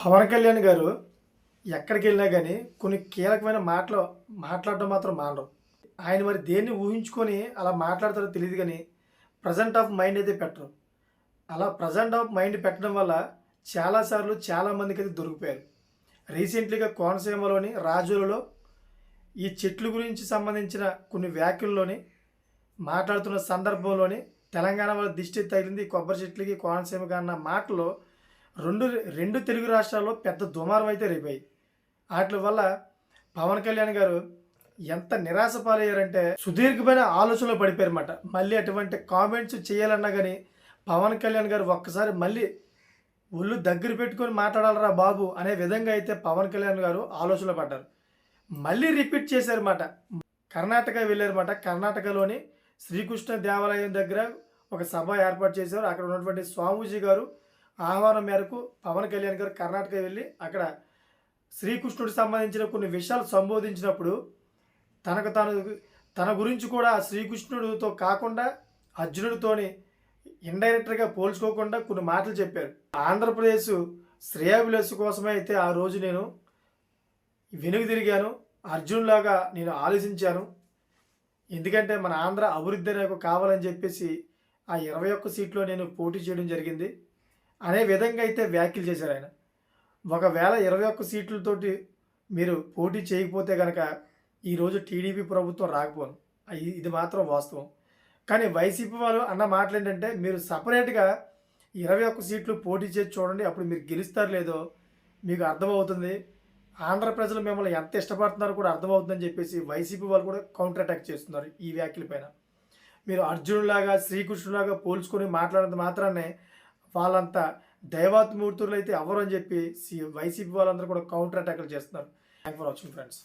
పవన్ కళ్యాణ్ గారు ఎక్కడికి వెళ్ళినా కానీ కొన్ని కీలకమైన మాటలు మాట్లాడడం మాత్రం మానరు. ఆయన మరి దేన్ని ఊహించుకొని అలా మాట్లాడతారో తెలియదు కానీ ప్రజెంట్ ఆఫ్ మైండ్ అయితే పెట్టరు. అలా ప్రజెంట్ ఆఫ్ మైండ్ పెట్టడం వల్ల చాలాసార్లు చాలామందికి అయితే దొరికిపోయారు. రీసెంట్లీగా కోనసీమలోని రాజులలో ఈ చెట్ల గురించి సంబంధించిన కొన్ని వ్యాఖ్యల్లోని మాట్లాడుతున్న సందర్భంలోని తెలంగాణ వాళ్ళ దిష్టి తగిలింది కొబ్బరి చెట్లకి కోనసీమకి అన్న మాటలో రెండు రెండు తెలుగు రాష్ట్రాల్లో పెద్ద దుమారం అయితే రేపాయి. వాటి వల్ల పవన్ కళ్యాణ్ గారు ఎంత నిరాశ పాలయ్యారంటే సుదీర్ఘమైన ఆలోచనలో పడిపోయారన్నమాట. మళ్ళీ అటువంటి కామెంట్స్ చేయాలన్నా కానీ పవన్ కళ్యాణ్ గారు ఒక్కసారి మళ్ళీ ఒళ్ళు దగ్గర పెట్టుకొని మాట్లాడాలరా బాబు అనే విధంగా అయితే పవన్ కళ్యాణ్ గారు ఆలోచనలో పడ్డారు. మళ్ళీ రిపీట్ చేశారన్నమాట. కర్ణాటక వెళ్ళారన్నమాట. కర్ణాటకలోని శ్రీకృష్ణ దేవాలయం దగ్గర ఒక సభ ఏర్పాటు చేశారు. అక్కడ ఉన్నటువంటి స్వామీజీ గారు ఆహ్వానం మేరకు పవన్ కళ్యాణ్ గారు కర్ణాటక వెళ్ళి అక్కడ శ్రీకృష్ణుడికి సంబంధించిన కొన్ని విషయాలు సంబోధించినప్పుడు తనకు తను తన గురించి కూడా శ్రీకృష్ణుడితో కాకుండా అర్జునుడితోని ఇండైరెక్ట్గా పోల్చుకోకుండా కొన్ని మాటలు చెప్పారు. ఆంధ్రప్రదేశ్ శ్రేయాభిలాష్ కోసమే అయితే ఆ రోజు నేను వెనుక తిరిగాను. అర్జున్లాగా నేను ఆలోచించాను. ఎందుకంటే మన ఆంధ్ర అభివృద్ధి నాకు కావాలని చెప్పేసి ఆ ఇరవై ఒక్క సీట్లో నేను పోటీ చేయడం జరిగింది. అనే విధంగా అయితే వ్యాఖ్యలు చేశారు ఆయన. ఒకవేళ ఇరవై ఒక్క సీట్లతోటి మీరు పోటీ చేయకపోతే కనుక ఈరోజు టీడీపీ ప్రభుత్వం రాకపోను. ఇది మాత్రం వాస్తవం. కానీ వైసీపీ వాళ్ళు అన్న మాటలు ఏంటంటే మీరు సపరేట్గా ఇరవై ఒక్క సీట్లు పోటీ చేసి చూడండి అప్పుడు మీరు గెలుస్తారు లేదో మీకు అర్థమవుతుంది. ఆంధ్ర ప్రజలు మిమ్మల్ని ఎంత ఇష్టపడుతున్నారో కూడా అర్థమవుతుందని చెప్పేసి వైసీపీ వాళ్ళు కూడా కౌంటర్ అటాక్ చేస్తున్నారు ఈ వ్యాఖ్యల పైన. మీరు అర్జునులాగా శ్రీకృష్ణులాగా పోల్చుకొని మాట్లాడినంత మాత్రాన్నే వాళ్ళంతా దైవాత్మూర్తులు అయితే ఎవరు అని చెప్పి సి- వైసీపీ వాళ్ళందరూ కూడా కౌంటర్ అటాక్లు చేస్తున్నారు. Thank for watching friends